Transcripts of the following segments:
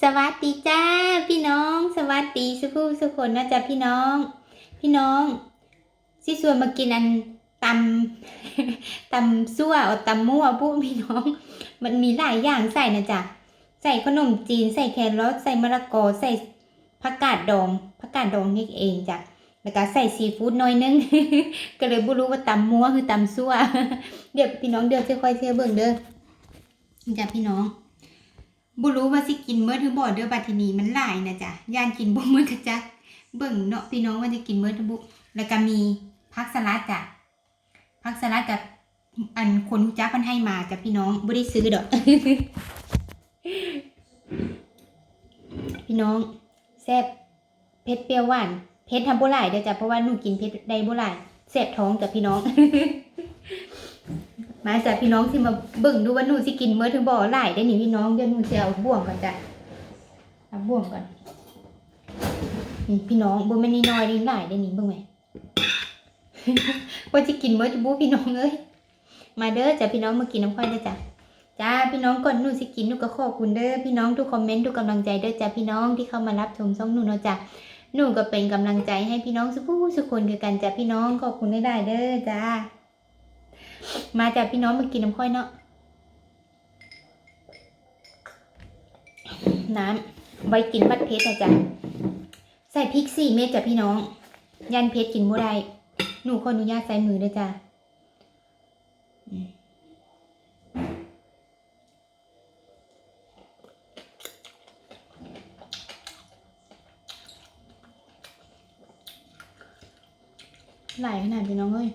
สวัสดีจ้า พี่น้อง สวัสดีสุภูสุคนนะจ๊ะพี่น้อง พี่น้องสิส่วนมากินอันตำตำซั่วอาตำมั่วพวกพี่น้อง มันมีหลายอย่างใส่นะจ๊ะใส่ขนมจีนใส่แครอทใส่มะละกอใส่ผักกาดดองผักกาดดองนี่เองจ้ะแล้วก็ใส่ซีฟู้ดน้อยนึง ก็เลยบ่รู้ว่าตำมั่วคือตำซั่ว เดี๋ยวพี่น้องเดี๋ยวจะค่อยเชื่อเบิ่งเด้อจ้ะพี่น้อง บ่รู้ว่าสิกินเมื่อหรือบ่เด้อบัดทีนี้มันหลายนะจ๊ะย่านกินบ่เมื่อกะจ๊ะเบิ่งเนาะพี่น้องว่าจะกินเมื่อหรือบ่แล้วก็มีผักสลัดจ้ะผักสลัดกับอันคนรู้จักมันให้มาจ้ะพี่น้องบ่ได้ซื้อดอก พี่น้องแซ่บเผ็ดเปรี้ยวหวานเผ็ดทำบ่หลายเด้อจ้ะเพราะว่าหนูกินเผ็ดได้บ่หลายแซ่บท้องจ้ะพี่น้อง มาจ้ะพี่น้องสิมาเบิ่งดูว่าหนูสิกินเมื่อถึงบ่อหลายได้อนี่พี่น้องเดี๋ยวหนูจะเอาบ่วงก่อนจ้ะเอาบ่วงก่อนนี่พี่น้องบ่แม่นน้อยนี่หลายได้อนี่เบิ่งไหมว่าสิกินเมื่อจะบู้พี่น้องเอ้ยมาเด้อจ้ะพี่น้องมากินน้ำค่อยเด้อจ้ะจ้าพี่น้องก่อนหนูสิกินหนูก็ขอบคุณเด้อพี่น้องทุกคอมเมนต์ทุกกำลังใจเด้อจ้ะพี่น้องที่เข้ามารับชมช่องหนูเนาะจ้ะหนูก็เป็นกำลังใจให้พี่น้องสุกสุกคนคือกันจ้ะพี่น้องขอบคุณได้ๆเด้อจ้า มาจากพี่น้องมากินน้ำค่อยเนาะน้ำไว้กินบัดเพชรนะจ๊ะใส่พริกสี่เม็ดจ้ะพี่น้อง ยันเพชรกินบ่ได้หนูขออนุญาตใส่มือด้วยจ้ะอืมหลายขนาดพี่น้องเอ้ย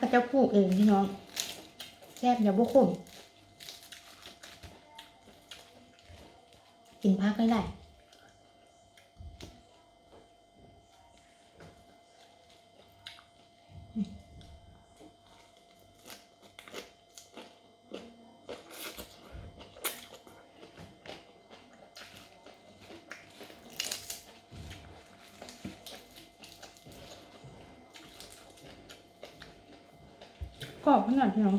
พักกระปลูกเองพี่น้องแซ่บอย่าบุกขมกินพักไม่ได้ กรอบขนาดพี่น้อง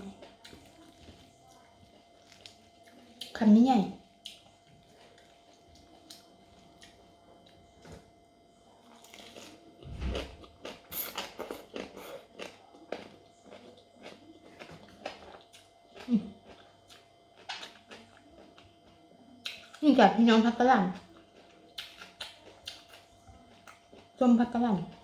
คำนี้ใหญ่นี่กับพี่น้องพักกะหล่ำส้มพักกะหล่ำ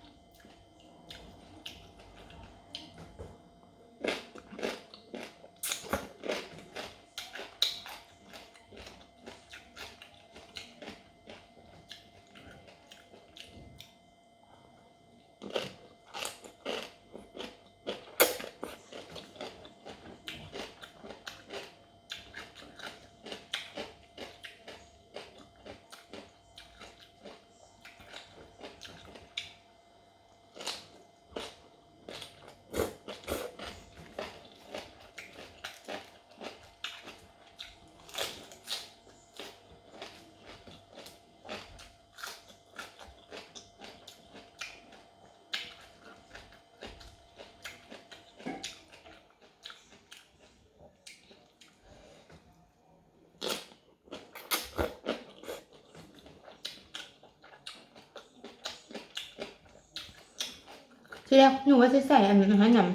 ทีแรกหนูว่าจะใส่อันนั้นนะคะหนำ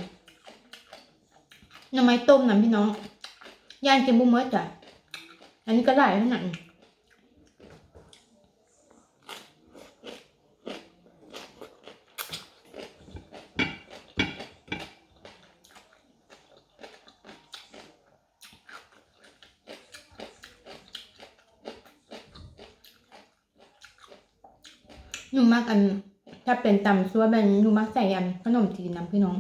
หน่อไม้ต้มน้ำพี่น้องย่านกินบุ้มเมดจ้ะอันนี้ก็หลายขนาดนี้หนูมักอัน ถ้าเป็นตำซัวเป็นหนูมักใส่อันขนมจีนน้ำพี่น้อง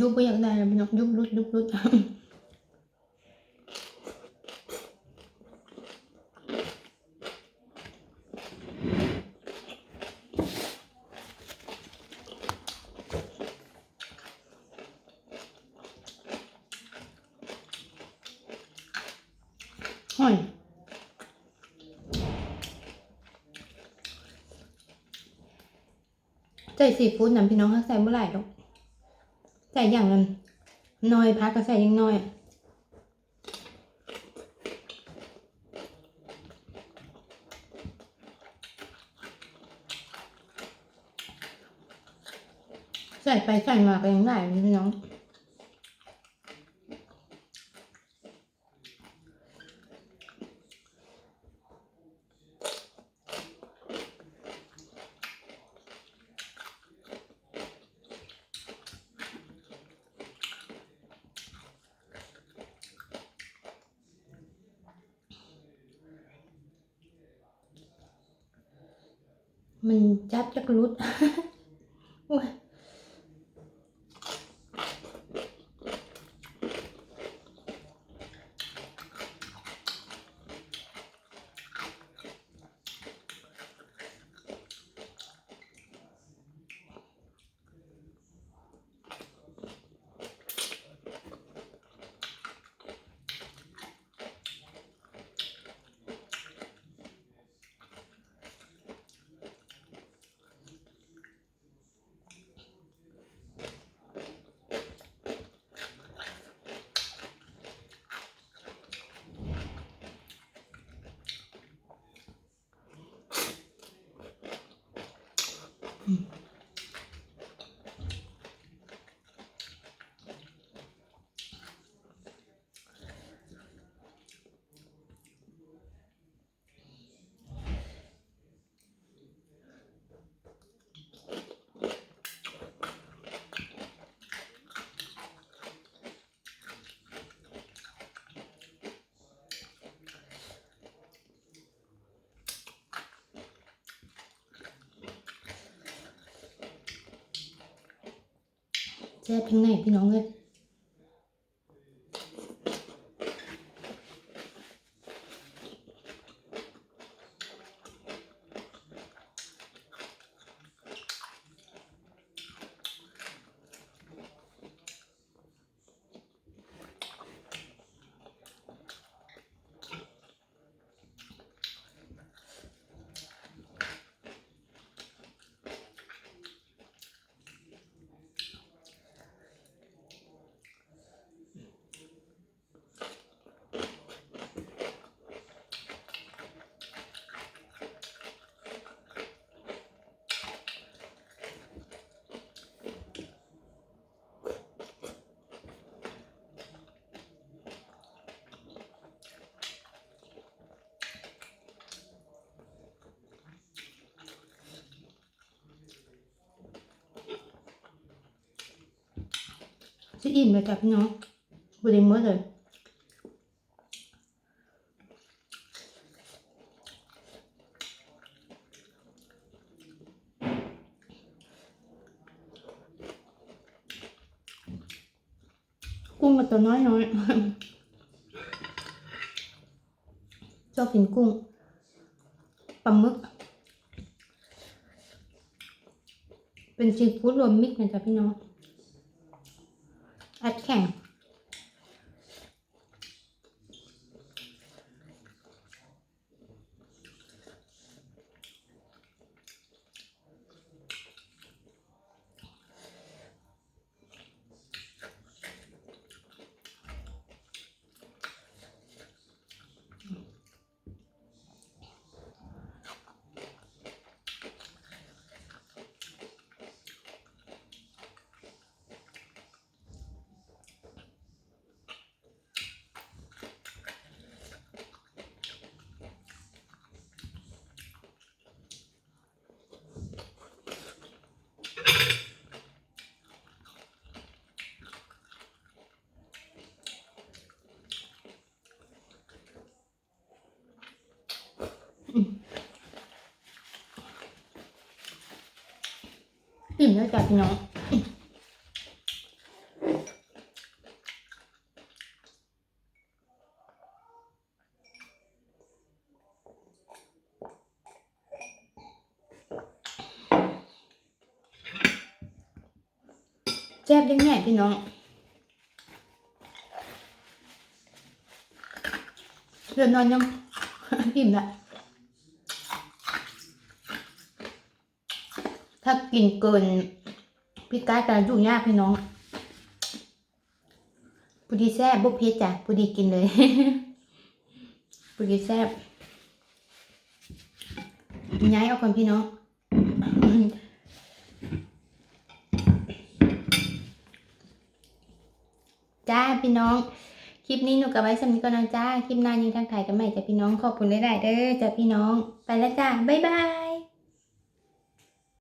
ยุบไปอยากได้แล้วพี่น้องยุบรุดยุบรุด หอย ใส่ซีฟู้ดนำพี่น้องเขาใส่เมื่อไหร่หรอกใส่อย่างนั้นน้อยพักก็ใส่ยังน้อยใส่ไปใส่มาก็ยังได้พี่น้อง มันจับจักรุด แซ่บทั้งไหนพี่น้องเลย จะอิ่มเลยจ้ะพี่น้องบริเมื่อเลยกุ้งมันตัวน้อยน้อยชอบกินกุ้งปลาหมึก เป็นซีฟู้ดรวมมิตรนะจ๊ะพี่น้อง อั อิ่มแล้วจ้ะพี่น้องแซ่บยังไงพี่น้องเดือนนอนยังอิ่มละ ถ้ากินเกิน พี่กายการยุ่งยากพี่น้องพอดีแซ่บบุกเพชจ้ะพอดีกินเลยพอดีแซ่บย้ายเอาคนพี่น้องจ้าพี่น้อง คลิปนี้หนูกับไว้สำนึกก่อนนะจ้า คลิปหน้ายังทางถ่ายกันใหม่จ้ะพี่น้องขอบคุณได้ๆเด้อจ้ะพี่น้อง ไปแล้วจ้า บ๊ายบาย